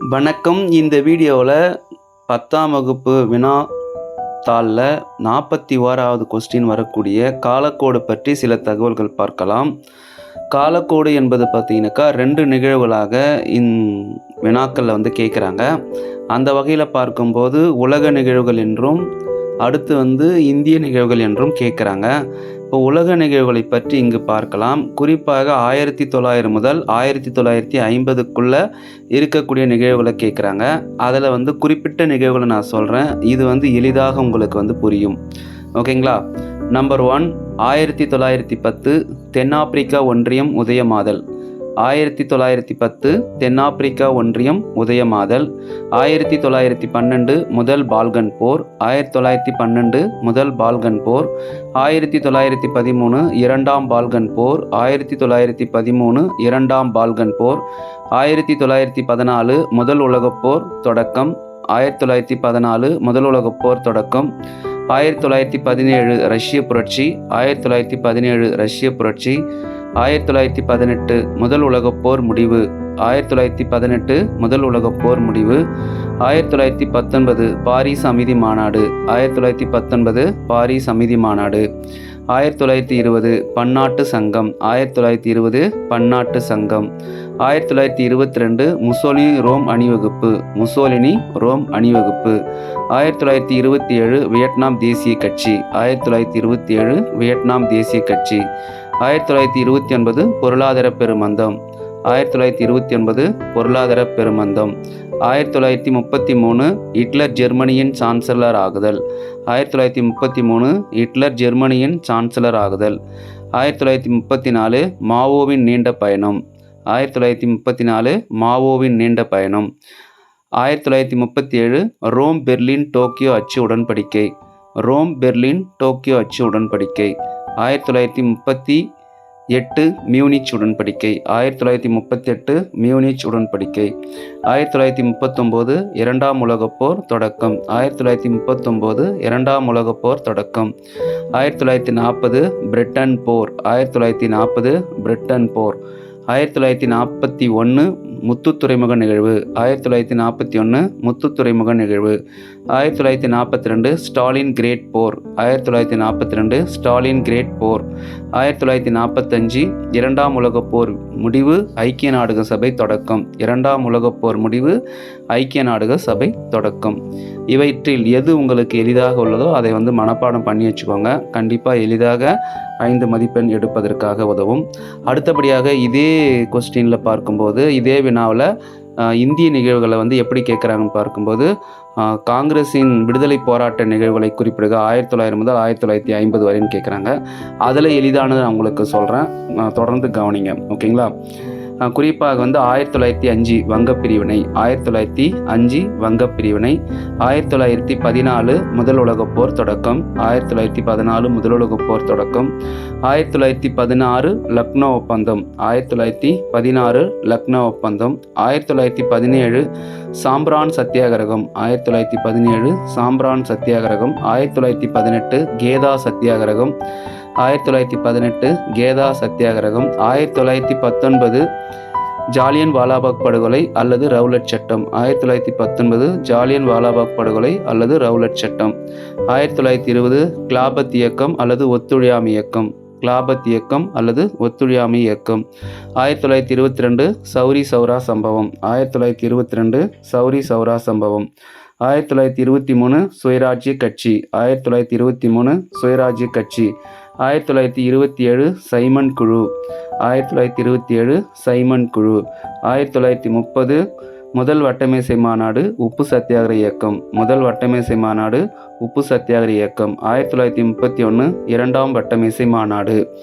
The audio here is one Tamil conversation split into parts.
வணக்கம். இந்த வீடியோவில் பத்தாம் வகுப்பு வினா தாளில் நாற்பத்தி ஓராவது கொஸ்டின் வரக்கூடிய காலக்கோடு பற்றி சில தகவல்கள் பார்க்கலாம். காலக்கோடு என்பது பார்த்தீங்கன்னாக்கா ரெண்டு நிகழ்வுகளாக இந் வினாக்களில் வந்து கேட்குறாங்க அந்த வகையில் பார்க்கும்போது உலக நிகழ்வுகள் என்றும் அடுத்து வந்து இந்திய நிகழ்வுகள் என்றும் கேட்குறாங்க இப்போ உலக நிகழ்வுகளை பற்றி இங்கு பார்க்கலாம். குறிப்பாக ஆயிரத்தி தொள்ளாயிரம் முதல் ஆயிரத்தி தொள்ளாயிரத்தி ஐம்பதுக்குள்ளே இருக்கக்கூடிய நிகழ்வுகளை கேட்குறாங்க. அதில் வந்து குறிப்பிட்ட நிகழ்வுகளை நான் சொல்கிறேன் இது வந்து எளிதாக உங்களுக்கு வந்து புரியும். ஓகேங்களா? நம்பர் ஒன் ஆயிரத்தி தொள்ளாயிரத்தி பத்து தென்னாப்பிரிக்கா ஒன்றியம் உதயமாதல். ஆயிரத்தி தொள்ளாயிரத்தி பத்து தென்னாப்பிரிக்கா ஒன்றியம் உதயமாதல் ஆயிரத்தி தொள்ளாயிரத்தி பன்னெண்டு முதல் பால்கன் போர் ஆயிரத்தி தொள்ளாயிரத்தி பன்னெண்டு முதல் பால்கன் போர் ஆயிரத்தி தொள்ளாயிரத்தி பதிமூணு இரண்டாம் பால்கன் போர் ஆயிரத்தி தொள்ளாயிரத்தி பதிமூணு இரண்டாம் பால்கன் போர் ஆயிரத்தி தொள்ளாயிரத்தி பதினாலு முதல் உலகப் போர் தொடக்கம் ஆயிரத்தி தொள்ளாயிரத்தி பதினாலு முதல் உலகப் போர் தொடக்கம் ஆயிரத்தி தொள்ளாயிரத்தி பதினேழு ரஷ்ய புரட்சி ஆயிரத்தி தொள்ளாயிரத்தி பதினேழு ரஷ்ய புரட்சி ஆயிரத்தி தொள்ளாயிரத்தி பதினெட்டு முதல் உலகப் போர் முடிவு. ஆயிரத்தி தொள்ளாயிரத்தி பதினெட்டு முதல் உலகப் போர் முடிவு. ஆயிரத்தி தொள்ளாயிரத்தி பத்தொன்பது பாரிஸ் அமைதி மாநாடு. ஆயிரத்தி தொள்ளாயிரத்தி பத்தொன்பது பாரிஸ் அமைதி மாநாடு. ஆயிரத்தி தொள்ளாயிரத்தி இருபது பன்னாட்டு சங்கம். ஆயிரத்தி தொள்ளாயிரத்தி இருபது பன்னாட்டு சங்கம். ஆயிரத்தி தொள்ளாயிரத்தி இருபத்தி ரெண்டு முசோலினி ரோம் அணிவகுப்பு. முசோலினி ரோம் அணிவகுப்பு. ஆயிரத்தி தொள்ளாயிரத்தி இருபத்தி ஏழு வியட்நாம் தேசிய கட்சி. ஆயிரத்தி தொள்ளாயிரத்தி இருபத்தி ஏழு வியட்நாம் தேசிய கட்சி. ஆயிரத்தி தொள்ளாயிரத்தி இருபத்தி ஒன்பது பொருளாதார பெருமந்தம். ஆயிரத்தி தொள்ளாயிரத்தி இருபத்தி ஒன்பது பொருளாதார பெருமந்தம். ஆயிரத்தி தொள்ளாயிரத்தி முப்பத்தி மூணு ஹிட்லர் ஜெர்மனியின் சான்சலர் ஆகுதல். ஆயிரத்தி தொள்ளாயிரத்தி முப்பத்தி மூணு ஹிட்லர் ஜெர்மனியின் சான்சலர் ஆகுதல். ஆயிரத்தி தொள்ளாயிரத்தி முப்பத்தி நாலு மாவோவின் நீண்ட பயணம். ஆயிரத்தி தொள்ளாயிரத்தி முப்பத்தி நாலு மாவோவின் நீண்ட பயணம். ஆயிரத்தி தொள்ளாயிரத்தி முப்பத்தி ஏழு ரோம் பெர்லின் டோக்கியோ அச்சு உடன்படிக்கை. ரோம் பெர்லின் டோக்கியோ அச்சு உடன்படிக்கை. ஆயிரத்தி தொள்ளாயிரத்தி முப்பத்தி எட்டு மியூனிச் உடன்படிக்கை ஆயிரத்தி தொள்ளாயிரத்தி முப்பத்தி எட்டு மியூனிச் உடன்படிக்கை ஆயிரத்தி தொள்ளாயிரத்தி முப்பத்தொம்போது இரண்டாம் உலகப் போர் தொடக்கம் ஆயிரத்தி தொள்ளாயிரத்தி முப்பத்தொம்போது இரண்டாம் உலகப் போர் தொடக்கம் ஆயிரத்தி தொள்ளாயிரத்தி நாற்பது பிரிட்டன் போர் ஆயிரத்தி தொள்ளாயிரத்தி நாற்பது பிரிட்டன் போர் ஆயிரத்தி தொள்ளாயிரத்தி நாற்பத்தி ஒன்று முத்து துறைமுக நிகழ்வு. ஆயிரத்தி தொள்ளாயிரத்தி நாற்பத்தி ஒன்று முத்து துறைமுக நிகழ்வு. ஆயிரத்தி தொள்ளாயிரத்தி நாற்பத்தி ரெண்டு ஸ்டாலின் கிரேட் போர். ஆயிரத்தி தொள்ளாயிரத்தி நாற்பத்தி ரெண்டு ஸ்டாலின் கிரேட் போர். ஆயிரத்தி தொள்ளாயிரத்தி நாற்பத்தஞ்சு இரண்டாம் உலகப் போர் முடிவு ஐக்கிய நாடுக சபை தொடக்கம். இரண்டாம் உலகப் போர் முடிவு ஐக்கிய நாடுக சபை தொடக்கம். இவற்றில் எது உங்களுக்கு எளிதாக உள்ளதோ அதை வந்து மனப்பாடம் பண்ணி வச்சுக்கோங்க. கண்டிப்பாக எளிதாக ஐந்து மதிப்பெண் எடுப்பதற்காக உதவும். அடுத்தபடியாக இதே கொஸ்டினில் பார்க்கும்போது இதே வினாவில் இந்திய நிகழ்வுகளை வந்து எப்படி கேட்குறாங்கன்னு பார்க்கும்போது காங்கிரஸின் விடுதலை போராட்ட நிகழ்வுகளை குறிப்பிடுக ஆயிரத்தி தொள்ளாயிரம் முதல் ஆயிரத்தி தொள்ளாயிரத்தி ஐம்பது வரைன்னு கேட்குறாங்க. அதில் எளிதானது நான் உங்களுக்கு சொல்கிறேன் தொடர்ந்து கவனிங்க. ஓகேங்களா? குறிப்பாக வந்து ஆயிரத்தி தொள்ளாயிரத்தி அஞ்சு வங்கப் பிரிவினை ஆயிரத்தி தொள்ளாயிரத்தி அஞ்சு வங்கப் பிரிவினை ஆயிரத்தி தொள்ளாயிரத்தி பதினாலு முதல் உலகப் போர் தொடக்கம் ஆயிரத்தி தொள்ளாயிரத்தி பதினாலு முதல் உலகப் போர் தொடக்கம் ஆயிரத்தி தொள்ளாயிரத்தி பதினாறு லக்னோ ஒப்பந்தம் ஆயிரத்தி தொள்ளாயிரத்தி பதினாறு லக்னோ ஒப்பந்தம் ஆயிரத்தி தொள்ளாயிரத்தி பதினேழு சாம்பிரான் சத்தியாகிரகம் ஆயிரத்தி தொள்ளாயிரத்தி பதினேழு சாம்பிரான் சத்தியாகிரகம் ஆயிரத்தி தொள்ளாயிரத்தி பதினெட்டு கேதா சத்தியாகிரகம் ஆயிரத்தி தொள்ளாயிரத்தி பதினெட்டு கேதா சத்தியாகிரகம் ஆயிரத்தி தொள்ளாயிரத்தி பத்தொன்பது ஜாலியன் வாலாபாக் படுகொலை அல்லது ரவுலட் சட்டம் ஆயிரத்தி தொள்ளாயிரத்தி பத்தொன்பது ஜாலியன் வாலாபாக் படுகொலை அல்லது ரவுலட் சட்டம் ஆயிரத்தி தொள்ளாயிரத்தி இருபது கிளாபத் இயக்கம் அல்லது ஒத்துழையாமை இயக்கம் கிளாபத் இயக்கம் அல்லது ஒத்துழையாமை இயக்கம் ஆயிரத்தி தொள்ளாயிரத்தி இருபத்தி ரெண்டு சௌரி சௌரா சம்பவம் ஆயிரத்தி தொள்ளாயிரத்தி இருபத்தி ரெண்டு சௌரி சௌரா சம்பவம் ஆயிரத்தி தொள்ளாயிரத்தி இருபத்தி மூணு சுயராஜ்ய கட்சி ஆயிரத்தி தொள்ளாயிரத்தி இருபத்தி மூணு சுயராஜ்ய கட்சி ஆயிரத்தி தொள்ளாயிரத்தி இருபத்தி ஏழு சைமன் குழு. ஆயிரத்தி தொள்ளாயிரத்தி இருபத்தி ஏழு சைமன் குழு. ஆயிரத்தி தொள்ளாயிரத்தி முப்பது முதல் வட்டமேசை மாநாடு உப்பு சத்தியாகிர இயக்கம். முதல் வட்டமேசை மாநாடு உப்பு சத்தியாகிர இயக்கம். ஆயிரத்தி தொள்ளாயிரத்தி முப்பத்தி ஒன்று இரண்டாம் வட்டமேசை மாநாடு.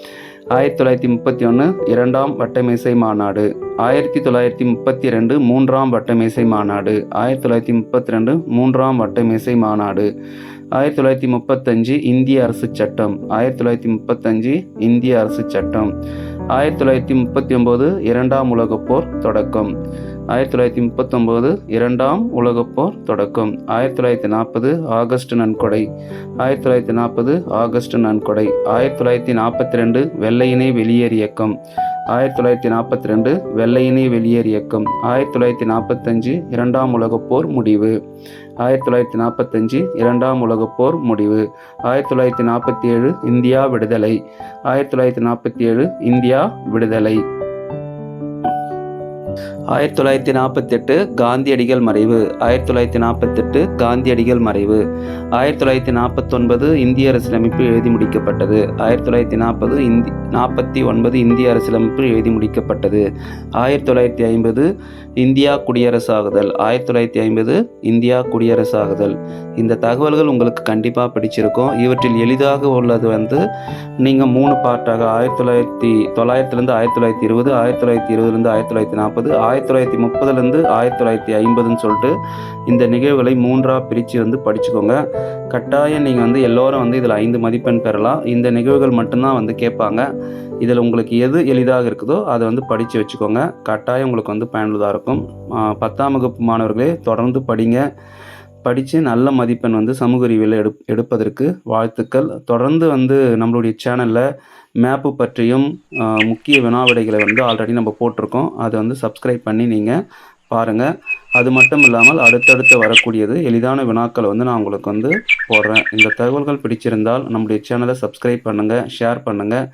ஆயிரத்தி தொள்ளாயிரத்தி முப்பத்தி ஒன்று இரண்டாம் வட்டமேசை மாநாடு. ஆயிரத்தி தொள்ளாயிரத்தி முப்பத்தி ரெண்டு மூன்றாம் வட்டமேசை மாநாடு. ஆயிரத்தி தொள்ளாயிரத்தி முப்பத்தி ரெண்டு மூன்றாம் வட்டமேசை மாநாடு. ஆயிரத்தி தொள்ளாயிரத்தி முப்பத்தஞ்சு இந்திய அரசு சட்டம். ஆயிரத்தி தொள்ளாயிரத்தி முப்பத்தஞ்சு இந்திய அரசு சட்டம். ஆயிரத்தி தொள்ளாயிரத்தி முப்பத்தி ஒம்பது இரண்டாம் உலகப் போர் தொடக்கம். ஆயிரத்தி தொள்ளாயிரத்தி முப்பத்தொம்போது இரண்டாம் உலகப் போர் தொடக்கம். ஆயிரத்தி தொள்ளாயிரத்தி நாற்பது ஆகஸ்ட் நன்கொடை. ஆயிரத்தி தொள்ளாயிரத்தி நாற்பது ஆகஸ்ட் நன்கொடை. ஆயிரத்தி தொள்ளாயிரத்தி நாற்பத்தி ரெண்டு வெள்ளையினை வெளியேறு இயக்கம் ஆயிரத்தி தொள்ளாயிரத்தி நாற்பத்தி ரெண்டு வெள்ளையினை வெளியேறு இயக்கம் ஆயிரத்தி தொள்ளாயிரத்தி நாற்பத்தஞ்சு இரண்டாம் உலகப் போர் முடிவு. ஆயிரத்தி தொள்ளாயிரத்தி நாற்பத்தஞ்சு இரண்டாம் உலகப் போர் முடிவு. ஆயிரத்தி தொள்ளாயிரத்தி நாற்பத்தி ஏழு இந்தியா விடுதலை. ஆயிரத்தி தொள்ளாயிரத்தி நாற்பத்தி ஏழு இந்தியா விடுதலை. ஆயிரத்தி தொள்ளாயிரத்தி நாற்பத்தெட்டு காந்தியடிகள் மறைவு. ஆயிரத்தி தொள்ளாயிரத்தி நாற்பத்தெட்டு காந்தியடிகள் மறைவு. ஆயிரத்தி தொள்ளாயிரத்தி நாற்பத்தொன்பது இந்திய அரசியலமைப்பு எழுதி முடிக்கப்பட்டது. ஆயிரத்தி தொள்ளாயிரத்தி நாற்பது இந்தி நாற்பத்தி ஒன்பது இந்திய அரசியலமைப்பு எழுதி முடிக்கப்பட்டது. ஆயிரத்தி தொள்ளாயிரத்தி ஐம்பது இந்தியா குடியரசாகுதல். ஆயிரத்தி தொள்ளாயிரத்தி ஐம்பது இந்தியா குடியரசாகுதல். இந்த தகவல்கள் உங்களுக்கு கண்டிப்பாக பிடிச்சிருக்கும். இவற்றில் எளிதாக உள்ளது வந்து நீங்கள் மூணு பார்ட்டாக ஆயிரத்தி தொள்ளாயிரத்தி தொள்ளாயிரத்துலேருந்து ஆயிரத்தி தொள்ளாயிரத்தி இருபது ஆயிரத்தி தொள்ளாயிரத்தி இருபதுலேருந்து ஆயிரத்தி தொள்ளாயிரத்தி நாற்பது ஆயிரத்தி ஆயிரத்தி தொள்ளாயிரத்தி முப்பதுலேருந்து ஆயிரத்தி தொள்ளாயிரத்தி ஐம்பதுன்னு சொல்லிட்டு இந்த நிகழ்வுகளை மூன்றாக பிரித்து வந்து படிச்சுக்கோங்க. கட்டாயம் நீங்கள் வந்து எல்லோரும் வந்து இதில் ஐந்து மதிப்பெண் பெறலாம். இந்த நிகழ்வுகள் மட்டும்தான் வந்து கேட்பாங்க. இதில் உங்களுக்கு எது எளிதாக இருக்குதோ அதை வந்து படித்து வச்சுக்கோங்க. கட்டாயம் உங்களுக்கு வந்து பயனுள்ளதாக இருக்கும். பத்தாம் வகுப்பு மாணவர்களே தொடர்ந்து படிங்க. படித்து நல்ல மதிப்பெண் வந்து சமூக அறிவியல் எடு எடுப்பதற்கு வாழ்த்துக்கள். தொடர்ந்து வந்து நம்மளுடைய சேனலில் மேப்பு பற்றியும் முக்கிய வினாவிடைகளை வந்து ஆல்ரெடி நம்ம போட்டிருக்கோம். அதை வந்து சப்ஸ்கிரைப் பண்ணி நீங்கள் பாருங்கள் அது மட்டும் இல்லாமல் அடுத்தடுத்து வரக்கூடியது எளிதான வினாக்களை வந்து நான் உங்களுக்கு வந்து போடுறேன். இந்த தகவல்கள் பிடிச்சிருந்தால் நம்முடைய சேனலை சப்ஸ்கிரைப் பண்ணுங்கள் ஷேர் பண்ணுங்கள்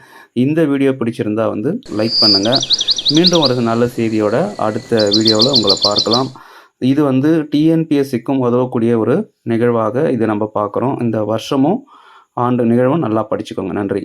இந்த வீடியோ பிடிச்சிருந்தால் வந்து லைக் பண்ணுங்கள் மீண்டும் ஒரு நல்ல செய்தியோட அடுத்த வீடியோவில் உங்களை பார்க்கலாம். இது வந்து டிஎன்பிஎஸ்சிக்கும் உதவக்கூடிய ஒரு நிகழ்வாக இதை நம்ம பார்க்குறோம். இந்த வருஷமும் ஆண்டு நிகழ்வும் நல்லா படிச்சுக்கோங்க. நன்றி.